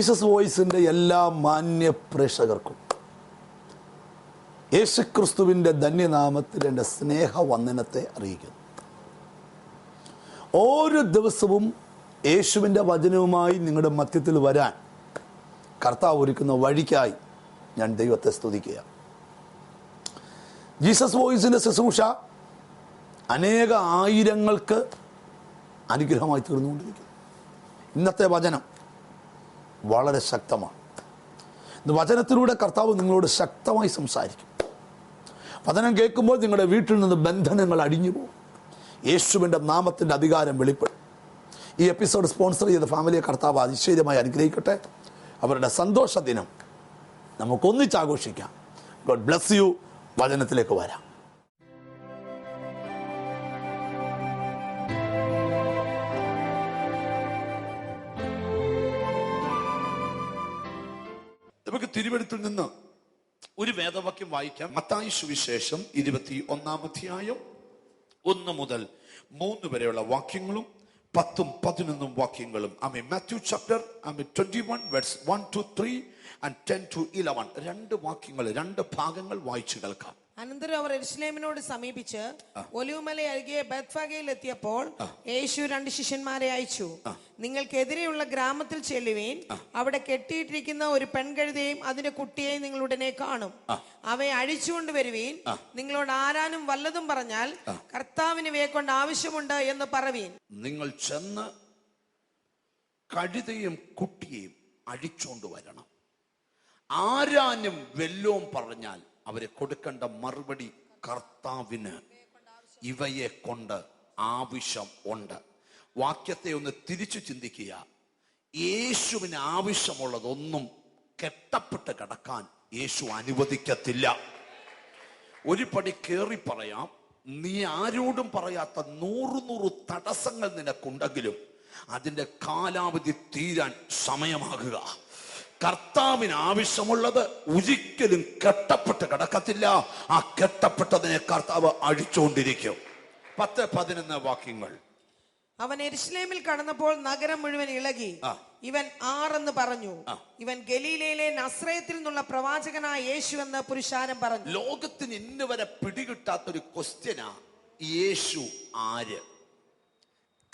Jesus വോയിസിന്റെ എല്ലാ മാന്യ പ്രേക്ഷകർക്കും യേശുക്രിസ്തുവിന്റെ ധന്യനാമത്തിൽ എന്റെ സ്നേഹവന്ദനത്തെ അറിയിക്കുന്നു. ഓരോ ദിവസവും യേശുവിന്റെ വചനവുമായി നിങ്ങളുടെ മധ്യത്തിൽ വരാൻ കർത്താവ് ഒരുക്കുന്ന വഴിക്കായി ഞാൻ ദൈവത്തെ സ്തുതിക്കുക ജീസസ് വോയിസിന്റെ ശുശ്രൂഷ അനേക ആയിരങ്ങൾക്ക് അനുഗ്രഹമായി തീർന്നുകൊണ്ടിരിക്കുന്നു. ഇന്നത്തെ വചനം വളരെ ശക്തമാണ്. ഇന്ന് വചനത്തിലൂടെ കർത്താവ് നിങ്ങളോട് ശക്തമായി സംസാരിക്കും. വചനം കേൾക്കുമ്പോൾ നിങ്ങളുടെ വീട്ടിൽ നിന്ന് ബന്ധനങ്ങൾ അടിഞ്ഞു പോകും. യേശുവിന്റെ നാമത്തിന്റെ അധികാരം വെളിപ്പെടും. ഈ എപ്പിസോഡ് സ്പോൺസർ ചെയ്ത ഫാമിലിയെ കർത്താവ് അതിശയമായി അനുഗ്രഹിക്കട്ടെ. അവരുടെ സന്തോഷ ദിനം നമുക്കൊന്നിച്ചാഘോഷിക്കാം ഗോഡ് ബ്ലസ് യു. വചനത്തിലേക്ക് വരാം. നമുക്ക് തിരുവെടുത്തിൽ നിന്ന് ഒരു വേദവാക്യം വായിക്കാം. മത്തായി സുവിശേഷം ഇരുപത്തി ഒന്നാം അധ്യായം ഒന്ന് മുതൽ മൂന്ന് വരെയുള്ള വാക്യങ്ങളും പത്തും പതിനൊന്നും വാക്യങ്ങളും. ആമേ മാത്യു ചാപ്റ്റർ ആമേ twenty one words one two three and ten two eleven രണ്ട് വാക്യങ്ങൾ രണ്ട് ഭാഗങ്ങൾ വായിച്ചു കേൾക്കാം. അനന്തരം അവർ എരുസലേമിനോട് സമീപിച്ച് ഒലിവുമല അരികെ ബത്ഫാഗയിൽ എത്തിയപ്പോൾ യേശു രണ്ട് ശിഷ്യന്മാരെ അയച്ചു. നിങ്ങൾക്കെതിരെയുള്ള ഗ്രാമത്തിൽ ചെല്ലുവീൻ അവിടെ കെട്ടിയിട്ടിരിക്കുന്ന ഒരു പെൺകഴുതയും അതിന്റെ കുട്ടിയെയും നിങ്ങൾ ഉടനെ കാണും അവയെ അഴിച്ചുകൊണ്ട് വരുവീൻ നിങ്ങളോട് ആരാനും വല്ലതും പറഞ്ഞാൽ കർത്താവിന് ഇവയെ കൊണ്ട് ആവശ്യമുണ്ട് എന്ന് പറവീൻ. നിങ്ങൾ ചെന്ന് കഴുതയും കുട്ടിയെയും അഴിച്ചുകൊണ്ട് വരണം. ആരാനും വെല്ലോം പറഞ്ഞാൽ അവരെ കൊടുക്കേണ്ട മറുപടി കർത്താവിന്. ഇവയെ കൊണ്ട് ആവശ്യം ഉണ്ട്. വാക്യത്തെ ഒന്ന് തിരിച്ചു ചിന്തിക്കുക. യേശുവിന് ആവശ്യമുള്ളതൊന്നും കെട്ടപ്പെട്ട് കിടക്കാൻ യേശു അനുവദിക്കത്തില്ല. ഒരു പടി കയറി പറയാം. നീ ആരോടും പറയാത്ത നൂറ് നൂറ് തടസ്സങ്ങൾ നിനക്കുണ്ടെങ്കിലും അതിന്റെ കാലാവധി തീരാൻ സമയമാകുക. കർത്താവിന് ആവശ്യമുള്ളത് ഒരിക്കലും കെട്ടപ്പെട്ട് കിടക്കത്തില്ല. ആ കെട്ടപ്പെട്ടതിനെ കർത്താവ് അഴിച്ചുകൊണ്ടിരിക്കും. പത്ത് പതിനൊന്ന് വാക്യങ്ങൾ. അവൻ എരുസലേമിൽ കടന്നപ്പോൾ നഗരം മുഴുവൻ ഇളകി. ഇവൻ ആറെന്ന് പറഞ്ഞു. ഇവൻ ഗലീലയിലെ നസ്രയത്തിൽ നിന്നുള്ള പ്രവാചകനായ യേശു എന്ന് പുരുഷാരം പറഞ്ഞു. ലോകത്തിന് ഇന്ന് വരെ പിടികിട്ടാത്തൊരു ക്വസ്റ്റ്യനാ യേശു ആര്?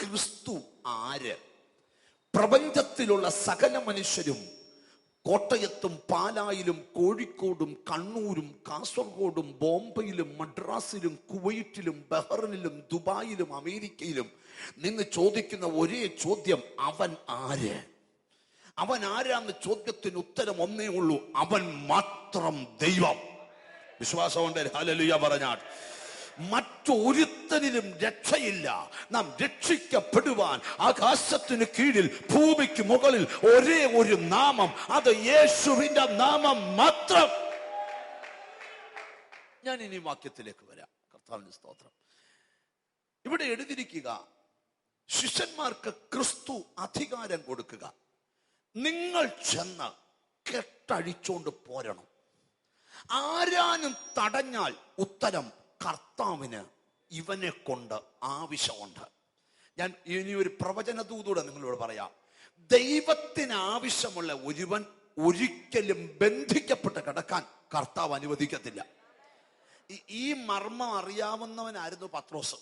ക്രിസ്തു ആര്? പ്രപഞ്ചത്തിലുള്ള സകല മനുഷ്യരും കോട്ടയത്തും പാലായിലും കോഴിക്കോടും കണ്ണൂരും കാസർഗോഡും ബോംബെയിലും മദ്രാസിലും കുവൈറ്റിലും ബഹ്റിനിലും ദുബായിലും അമേരിക്കയിലും നിന്ന് ചോദിക്കുന്ന ഒരേ ചോദ്യം അവൻ ആര്? അവൻ ആരാന്ന് ചോദ്യത്തിന് ഉത്തരം ഒന്നേ ഉള്ളൂ അവൻ മാത്രം ദൈവം. വിശ്വാസമുണ്ട്. ഹലലുയ പറഞ്ഞാൽ. മറ്റൊരുത്തനിലും രക്ഷയില്ല. നാം രക്ഷിക്കപ്പെടുവാൻ ആകാശത്തിന് കീഴിൽ ഭൂമിക്ക് മുകളിൽ ഒരേ ഒരു നാമം. അത് യേശുവിന്റെ നാമം മാത്രം. ഞാൻ ഇനി വാക്യത്തിലേക്ക് വരാം. കർത്താവിന്റെ സ്തോത്രം. ഇവിടെ എഴുതിരിക്കുക ശിഷ്യന്മാർക്ക് ക്രിസ്തു അധികാരം കൊടുക്കുക. നിങ്ങൾ ചെന്ന് കെട്ടഴിച്ചോണ്ട് പോരണം. ആരാനും തടഞ്ഞാൽ ഉത്തരം കർത്താവിന് ഇവനെ കൊണ്ട് ആവശ്യമുണ്ട്. ഞാൻ ഇനി ഒരു പ്രവചന ദൂതൂടെ നിങ്ങളോട് പറയാം. ദൈവത്തിന് ആവശ്യമുള്ള ഒരുവൻ ഒരിക്കലും ബന്ധിക്കപ്പെട്ട് കിടക്കാൻ കർത്താവ് അനുവദിക്കത്തില്ല. ഈ- മർമ്മം അറിയാവുന്നവനായിരുന്നു പത്രോസ്.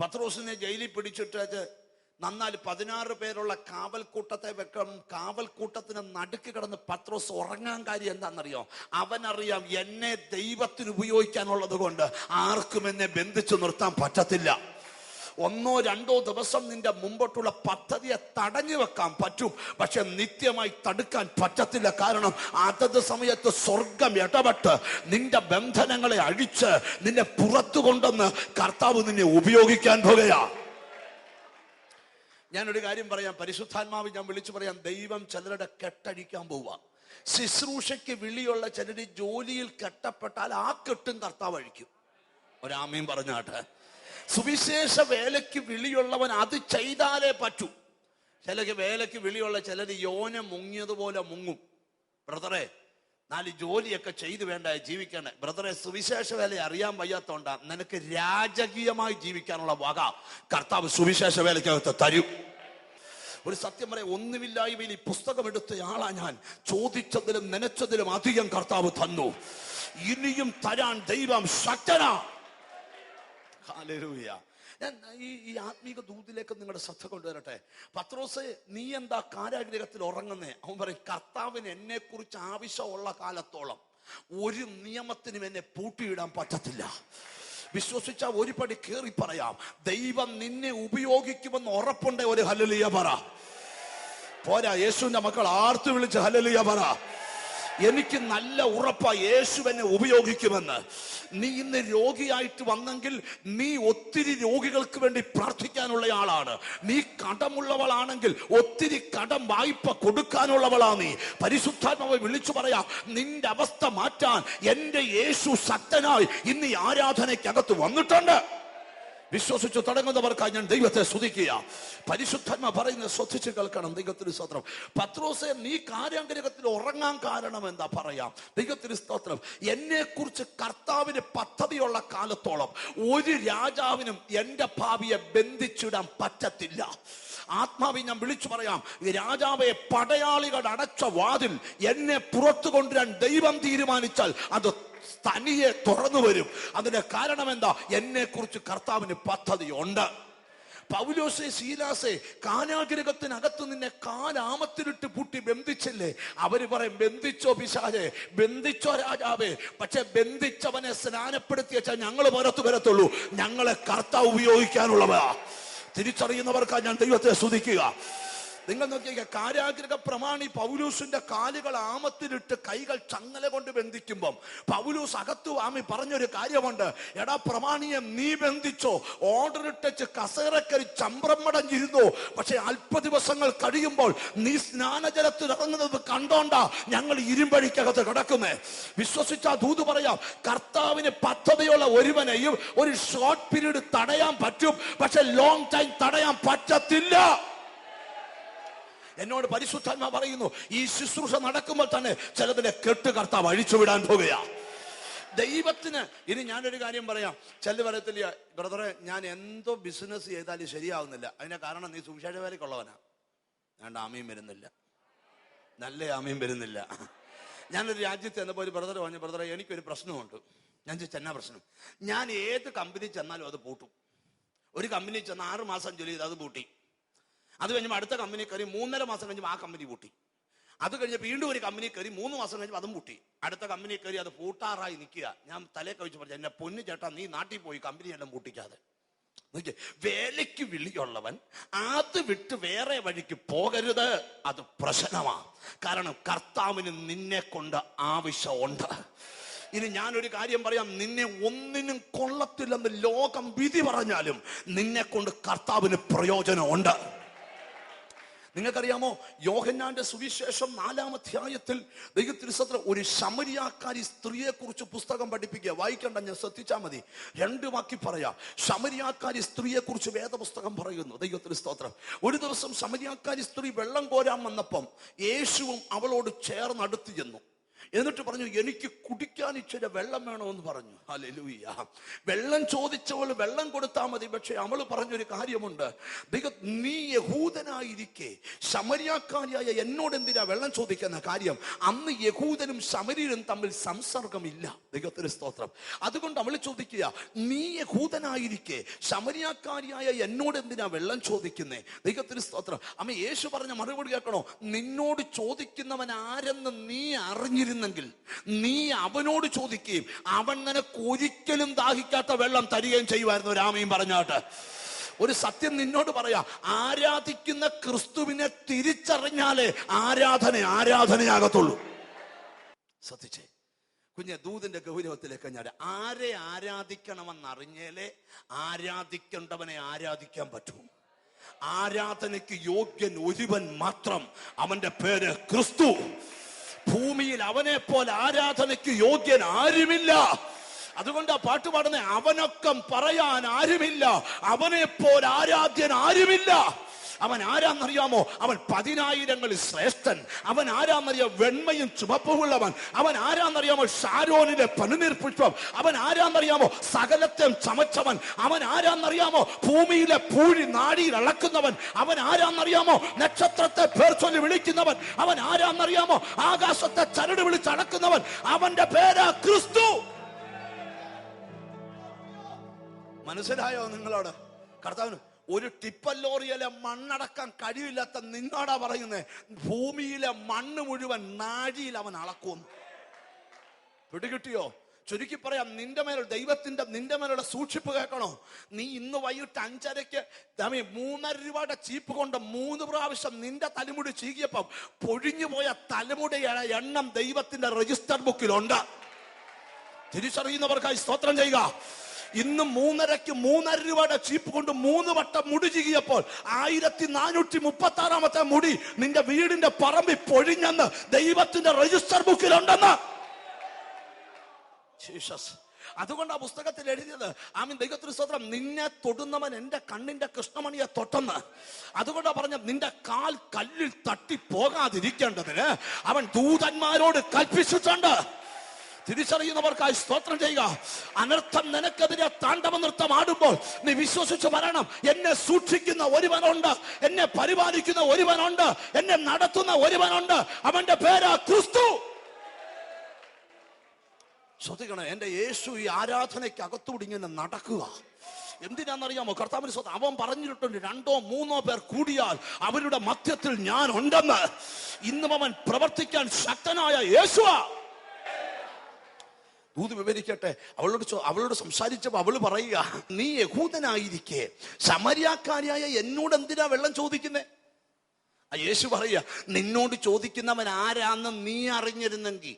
പത്രോസിനെ ജയിലിൽ പിടിച്ചിട്ട് നന്നാൽ പതിനാറ് പേരുള്ള കാവൽക്കൂട്ടത്തെ വെക്കണം. കാവൽക്കൂട്ടത്തിന് നടുക്ക് കിടന്ന് പത്രോസ് ഉറങ്ങാൻ കാര്യം എന്താണെന്നറിയോ? അവനറിയാം എന്നെ ദൈവത്തിന് ഉപയോഗിക്കാനുള്ളത് കൊണ്ട് ആർക്കും എന്നെ ബന്ധിച്ചു നിർത്താൻ പറ്റത്തില്ല. ഒന്നോ രണ്ടോ ദിവസം നിന്റെ മുമ്പോട്ടുള്ള പദ്ധതിയെ തടഞ്ഞു വെക്കാൻ പറ്റും. പക്ഷെ നിത്യമായി തടുക്കാൻ പറ്റത്തില്ല. കാരണം അതത് സമയത്ത് സ്വർഗം ഇടപെട്ട് നിന്റെ ബന്ധനങ്ങളെ അഴിച്ച് നിന്നെ പുറത്തു കൊണ്ടെന്ന് കർത്താവ് നിന്നെ ഉപയോഗിക്കാൻ പോകുകയാ ഞാനൊരു കാര്യം പറയാം. പരിശുദ്ധാത്മാവ് ഞാൻ വിളിച്ചു പറയാം. ദൈവം ചിലരുടെ കെട്ടഴിക്കാൻ പോവുക. ശുശ്രൂഷയ്ക്ക് വിളിയുള്ള ചിലർ ജോലിയിൽ കെട്ടപ്പെട്ടാൽ ആ കെട്ടും കർത്താവ് അഴിക്കും ഒരാമയും പറഞ്ഞാട്ടെ സുവിശേഷ വേലയ്ക്ക് വിളിയുള്ളവൻ അത് ചെയ്താലേ പറ്റൂ. ചിലക്ക് വേലയ്ക്ക് വിളിയുള്ള ചിലർ യോന മുങ്ങിയതുപോലെ മുങ്ങും. ബ്രദറെ നാല് ജോലിയൊക്കെ ചെയ്തു വേണ്ട ജീവിക്കണേ ബ്രദറെ സുവിശേഷ വേല അറിയാൻ വയ്യാത്തോണ്ട നിനക്ക് രാജകീയമായി ജീവിക്കാനുള്ള വക കർത്താവ് സുവിശേഷ വേലയ്ക്കകത്ത് തരും. ഒരു സത്യം പറയാം ഒന്നുമില്ലായ്മയിൽ ഈ പുസ്തകം എടുത്ത ആളാ ഞാൻ. ചോദിച്ചതിലും നനച്ചതിലും അധികം കർത്താവ് തന്നു. ഇനിയും തരാൻ ദൈവം ശക്തനാ. ഹല്ലേലൂയ. ഞാൻ ഈ ഈ ആത്മീക ദൂതിലേക്ക് നിങ്ങളുടെ ശ്രദ്ധ കൊണ്ടുവരട്ടെ. പത്രോസ് നീ എന്താ കാരാഗ്രഹത്തിൽ ഉറങ്ങുന്നേ? അവൻ പറയും കർത്താവിന് എന്നെ കുറിച്ച് ആവശ്യമുള്ള കാലത്തോളം ഒരു നിയമത്തിനും എന്നെ പൂട്ടിയിടാൻ പറ്റത്തില്ല. വിശ്വസിച്ച ഒരു പടി കേറി പറയാം. ദൈവം നിന്നെ ഉപയോഗിക്കുമെന്ന് ഉറപ്പുണ്ടേ ഒരു ഹലലിയ പറ. പോരാ യേശുവിന്റെ മക്കൾ ആർത്തു വിളിച്ച് ഹലലിയ പറ. എനിക്ക് നല്ല ഉറപ്പാ യേശു എന്നെ ഉപയോഗിക്കുമെന്ന്. നീ ഇന്ന് രോഗിയായിട്ട് വന്നെങ്കിൽ നീ ഒത്തിരി രോഗികൾക്ക് വേണ്ടി പ്രാർത്ഥിക്കാനുള്ള ആളാണ്. നീ കടമുള്ളവളാണെങ്കിൽ ഒത്തിരി കടം വായ്പ കൊടുക്കാനുള്ളവളാ നീ. പരിശുദ്ധാത്മാവ് വിളിച്ചു പറയാം നിന്റെ അവസ്ഥ മാറ്റാൻ എന്റെ യേശു ശക്തനായി ഇന്ന് ആരാധനയ്ക്കകത്ത് വന്നിട്ടുണ്ട്. വിശ്വസിച്ചു തുടങ്ങുന്നവർക്കായി ഞാൻ ദൈവത്തെ സ്തുതിക്കുക. പരിശുദ്ധന്മ പറയുന്ന ശ്രദ്ധിച്ച് കേൾക്കണം. ദൈവത്തിന് സ്തോത്രം. പത്രോസെ നീ കാര്യാഗ്രഹത്തിൽ ഉറങ്ങാൻ കാരണം എന്താ പറയാം? ദൈവത്തിന് സ്തോത്രം. എന്നെ കുറിച്ച് കർത്താവിന് പദ്ധതിയുള്ള കാലത്തോളം ഒരു രാജാവിനും എന്റെ ഭാവിയെ ബന്ധിച്ചിടാൻ പറ്റത്തില്ല. ആത്മാവി ഞാൻ വിളിച്ചു പറയാം. രാജാവെ പടയാളികൾ അടച്ച വാതിൽ എന്നെ പുറത്തു കൊണ്ടുവരാൻ ദൈവം തീരുമാനിച്ചാൽ അത് തനിയെ തുറന്നു വരും. അതിന്റെ കാരണം എന്താ? എന്നെ കുറിച്ച് കർത്താവിന് പദ്ധതിയുണ്ട്. പൗലോസെ ശീലാസെ കാനാഗ്രഹത്തിനകത്ത് നിന്നെ കാലാമത്തിലിട്ട് പൂട്ടി ബന്ധിച്ചില്ലേ? അവർ പറയും ബന്ധിച്ചോ പിശാചെ ബന്ധിച്ചോ രാജാവേ. പക്ഷെ ബന്ധിച്ചവനെ സ്നാനപ്പെടുത്തി ഞങ്ങൾ പുറത്തു വരത്തുള്ളൂ. ഞങ്ങളെ കർത്താവ് ഉപയോഗിക്കാനുള്ളവ തിരിച്ചറിയുന്നവർക്കാ ഞാൻ ദൈവത്തെ സ്തുതിക്കുക. നിങ്ങൾ നോക്കിയ കാര്യാഗ്രഹ പ്രമാണി പൗലൂസിന്റെ കാലുകൾ ആമത്തിലിട്ട് കൈകൾ ചങ്ങല കൊണ്ട് ബന്ധിക്കുമ്പം പൗലൂസ് അകത്തു ആമി പറഞ്ഞൊരു കാര്യമുണ്ട്. എടാ പ്രമാണിയെ നീ ബന്ധിച്ചോ? ഓർഡർ ഇട്ടച്ച് കസേരക്കരി ചമ്പ്രമടഞ്ഞിരുന്നു പക്ഷെ അല്പ ദിവസങ്ങൾ കഴിയുമ്പോൾ നീ സ്നാനജലത്തിൽ ഇറങ്ങുന്നത് കണ്ടോണ്ടാ ഞങ്ങൾ ഇരുമ്പഴിക്കകത്ത് കിടക്കുന്നേ. വിശ്വസിച്ച ദൂത് പറയാം കർത്താവിന് പദ്ധതിയുള്ള ഒരുവനെയും ഒരു ഷോർട്ട് പീരീഡ് തടയാൻ പറ്റും പക്ഷെ ലോങ് ടൈം തടയാൻ പറ്റത്തില്ല. എന്നോട് പരിശുദ്ധാത്മ പറയുന്നു ഈ ശുശ്രൂഷ നടക്കുമ്പോൾ തന്നെ ചിലതിനെ കെട്ട് കർത്താവ് അഴിച്ചുവിടാൻ പോവുകയാ ദൈവത്തിന് ഇനി ഞാനൊരു കാര്യം പറയാം. ചെല്ലു പറയത്തില്ല ബ്രദറെ ഞാൻ എന്തോ ബിസിനസ് ചെയ്താലും ശരിയാവുന്നില്ല. അതിന്റെ കാരണം നീ സുവിശേഷ വേലക്കുള്ളവനാ ഞാൻ ആമയും വരുന്നില്ല. നല്ല ആമയും വരുന്നില്ല. ഞാനൊരു രാജ്യത്ത് എന്നപ്പോൾ ഒരു ബ്രദർ പറഞ്ഞു ബ്രദറെ എനിക്കൊരു പ്രശ്നമുണ്ട്. ഞാൻ എന്നാ പ്രശ്നം? ഞാൻ ഏത് കമ്പനി ചെന്നാലും അത് പൂട്ടും. ഒരു കമ്പനി ചെന്ന് ആറ് മാസം ജോലി ചെയ്ത് അത് പൂട്ടി. അത് കഴിഞ്ഞപ്പോൾ അടുത്ത കമ്പനി കയറി മൂന്നര മാസം കഴിഞ്ഞപ്പോൾ ആ കമ്പനി പൂട്ടി. അത് കഴിഞ്ഞ് വീണ്ടും ഒരു കമ്പനി കയറി മൂന്ന് മാസം കഴിഞ്ഞപ്പോൾ അതും പൂട്ടി. അടുത്ത കമ്പനി കയറി അത് പൂട്ടാറായി നിൽക്കുക. ഞാൻ തലേ കഴിച്ച് പറഞ്ഞു എന്നെ പൊന്നു ചേട്ടാ നീ നാട്ടിൽ പോയി കമ്പനി എല്ലാം പൂട്ടിക്കാതെ. വേലയ്ക്ക് വിളിയുള്ളവൻ അത് വിട്ട് വേറെ വഴിക്ക് പോകരുത്. അത് പ്രശ്നമാണ് കാരണം കർത്താവിന് നിന്നെ കൊണ്ട് ആവശ്യമുണ്ട്. ഇനി ഞാനൊരു കാര്യം പറയാം. നിന്നെ ഒന്നിനും കൊള്ളത്തില്ലെന്ന് ലോകം വിധി പറഞ്ഞാലും നിന്നെ കൊണ്ട് കർത്താവിന് പ്രയോജനമുണ്ട്. നിങ്ങൾക്കറിയാമോ? യോഹന്നാന്റെ സുവിശേഷം നാലാം അധ്യായത്തിൽ ദൈവത്തിരുസത്ര ഒരു ശമരിയാക്കാരി സ്ത്രീയെ കുറിച്ച് പുസ്തകം പഠിപ്പിക്കുക. വായിക്കണ്ട ഞാൻ ശ്രദ്ധിച്ചാൽ മതി. രണ്ട് വാക്കി പറയാം. ശമരിയാക്കാരി സ്ത്രീയെ കുറിച്ച് വേദപുസ്തകം പറയുന്നു. ദൈവത്തിന് സ്തോത്രം ഒരു ദിവസം ശമരിയാക്കാരി സ്ത്രീ വെള്ളം കോരാൻ വന്നപ്പം യേശുവും അവളോട് ചേർന്നടുത്തു ചെന്നു. എന്നിട്ട് പറഞ്ഞു എനിക്ക് കുടിക്കാൻ ഇച്ചിരി വെള്ളം വേണമെന്ന് പറഞ്ഞു. ഹല്ലേലൂയ വെള്ളം ചോദിച്ചവൾ വെള്ളം കൊടുത്താൽ മതി പക്ഷെ അവൾ പറഞ്ഞൊരു കാര്യമുണ്ട്. നീ യഹൂദനായിരിക്കെ. സമരിയാക്കാരിയായ എന്നോട് എന്തിനാ വെള്ളം ചോദിക്കുന്ന കാര്യം? അന്ന് യഹൂദനും സമരീരും തമ്മിൽ സംസർഗമില്ല. ദൈവത്തിന് സ്തോത്രം. അതുകൊണ്ട് അവൾ ചോദിക്കുക നീ യഹൂദനായിരിക്കെ. സമരിയാക്കാരിയായ എന്നോട് എന്തിനാ വെള്ളം ചോദിക്കുന്നേ? ദൈവത്തിന് സ്തോത്രം. അമ്മ യേശു പറഞ്ഞ മറുപടി കേൾക്കണോ? നിന്നോട് ചോദിക്കുന്നവൻ ആരെന്ന് നീ അറിഞ്ഞിരുന്നെങ്കിൽ നീ അവനോട് ചോദിക്കുകയും അവൻ നിനക്ക് ഒരിക്കലും ദാഹിക്കാത്ത വെള്ളം തരികയും ചെയ്യുമായിരുന്നു രാമയും പറഞ്ഞാട്ട്. ഒരു സത്യം നിന്നോട് പറയാ ആരാധിക്കുന്ന ക്രിസ്തുവിനെ തിരിച്ചറിഞ്ഞാലേ ആരാധന ആരാധനയാകത്തുള്ളൂ. ശ്രദ്ധിച്ചേ കുഞ്ഞെ ദൂതിന്റെ ഗൗരവത്തിലേക്ക് ഞാൻ ആരെ ആരാധിക്കണമെന്നറിഞ്ഞാലേ ആരാധിക്കേണ്ടവനെ ആരാധിക്കാൻ പറ്റൂ. ആരാധനയ്ക്ക് യോഗ്യൻ ഒരുവൻ മാത്രം അവന്റെ പേര് ക്രിസ്തു. ഭൂമിയിൽ അവനെ പോലെ ആരാധനയ്ക്ക് യോഗ്യൻ ആരുമില്ല. അതുകൊണ്ട് ആ പാട്ട് പാടുന്ന അവനൊക്കം പറയാൻ ആരുമില്ല. അവനെ പോലെ ആരാധ്യൻ ആരുമില്ല. അവൻ ആരാന്നറിയാമോ? അവൻ പതിനായിരങ്ങളിൽ ശ്രേഷ്ഠൻ. അവൻ ആരാന്നറിയാം? വെണ്മയും ചുമപ്പുമുള്ളവൻ അവൻ ആരാന്നറിയാമോ? ഷാരോനിലെ പനിനീർ പുഷ്പം അവൻ ആരാന്നറിയാമോ? സകലത്തെയും ചമച്ചവൻ. അവൻ ആരാന്നറിയാമോ? ഭൂമിയിലെ പൂഴി നാടിയിൽ അളക്കുന്നവൻ. അവൻ ആരാന്നറിയാമോ? നക്ഷത്രത്തെ പേർ ചൊല്ലി വിളിക്കുന്നവൻ. അവൻ ആരാന്നറിയാമോ? ആകാശത്തെ ചരട് വിളിച്ച് അളക്കുന്നവൻ. അവന്റെ പേരാ ക്രിസ്തു. മനസ്സിലായോ നിങ്ങളോട്? കർത്താവിന് ഒരു ടിപ്പർ ലോറിയിലെ മണ്ണടക്കാൻ കഴിയില്ലാത്ത നിന്നാടാ പറയുന്നത് ഭൂമിയിലെ മണ്ണ് മുഴുവൻ നാഴിയിൽ അവൻ അളക്കും. പിടികിട്ടിയോ? ചുരുക്കി പറയാം നിന്റെ മേലെ ദൈവത്തിന്റെ നിന്റെ മേലുള്ള സൂക്ഷിപ്പ് കേൾക്കണോ? നീ ഇന്ന് വൈകിട്ട് അഞ്ചരയ്ക്ക് ദമി മൂന്നര രൂപയുടെ ചീപ്പ് കൊണ്ട് മൂന്ന് പ്രാവശ്യം നിന്റെ തലമുടി ചീകിയപ്പം പൊഴിഞ്ഞു പോയ തലമുടിയുടെ എണ്ണം ദൈവത്തിന്റെ രജിസ്റ്റർ ബുക്കിലുണ്ട് തിരിച്ചറിയുന്നവർക്കായി സ്തോത്രം ചെയ്യുക. ഇന്ന് മൂന്നരയ്ക്ക് മൂന്നര രൂപയുടെ ചീപ്പ് കൊണ്ട് മൂന്ന് വട്ടം മുടി ചികിയപ്പോൾ ആയിരത്തി നാനൂറ്റി മുപ്പത്തി ആറാമത്തെ മുടി നിന്റെ വീടിന്റെ പറമ്പി പൊഴിഞ്ഞെന്ന് ദൈവത്തിന്റെ രജിസ്റ്റർ ബുക്കിലുണ്ടെന്ന് ജീസസ് അതുകൊണ്ട് ആ പുസ്തകത്തിൽ എഴുതിയത് ആമീൻ ദൈവത്തിന് സ്തോത്രം. നിന്നെ തൊടുന്നവൻ എന്റെ കണ്ണിന്റെ കൃഷ്ണമണിയെ തൊട്ടെന്ന്. അതുകൊണ്ട് പറഞ്ഞ നിന്റെ കാൽ കല്ലിൽ തട്ടി പോകാതിരിക്കേണ്ടതിന് അവൻ ദൂതന്മാരോട് കൽപ്പിച്ചിട്ടുണ്ട്. തിരിച്ചറിയുന്നവർക്കായി സ്തോത്രം ചെയ്യുക. അനർത്ഥം നിനക്കെതിരെ താണ്ഡവ നൃത്തം ആടുമ്പോൾ നീ വിശ്വസിച്ച് വരണം. എന്നെ സൂക്ഷിക്കുന്ന ഒരുവനുണ്ട്. എന്നെ പരിപാലിക്കുന്ന ഒരുവനുണ്ട്. എന്നെ നടത്തുന്ന ഒരുവനുണ്ട്. അവന്റെ പേരാ ക്രിസ്തു. ശ്രദ്ധിക്കണം എന്റെ യേശു ഈ ആരാധനയ്ക്ക് അകത്തൂടി ഇങ്ങനെ നടക്കുക. എന്തിനാണെന്നറിയാമോ? കർത്താവിന് സ്വത്ത് അവൻ പറഞ്ഞിട്ടുണ്ട് രണ്ടോ മൂന്നോ പേർ കൂടിയാൽ അവരുടെ മധ്യത്തിൽ ഞാൻ ഉണ്ടെന്ന്. ഇന്നും അവൻ പ്രവർത്തിക്കാൻ ശക്തനായ യേശുവാ. ദൂത് വിവരിക്കട്ടെ. അവളോട് അവളോട് സംസാരിച്ചപ്പോൾ അവൾ പറയുക നീ യഹൂദനായിരിക്കെ. സമര്യാക്കാരിയായ എന്നോട് എന്തിനാ വെള്ളം ചോദിക്കുന്നേ? യേശു പറയുക നിന്നോട് ചോദിക്കുന്നവൻ ആരാന്ന് നീ അറിഞ്ഞിരുന്നെങ്കിൽ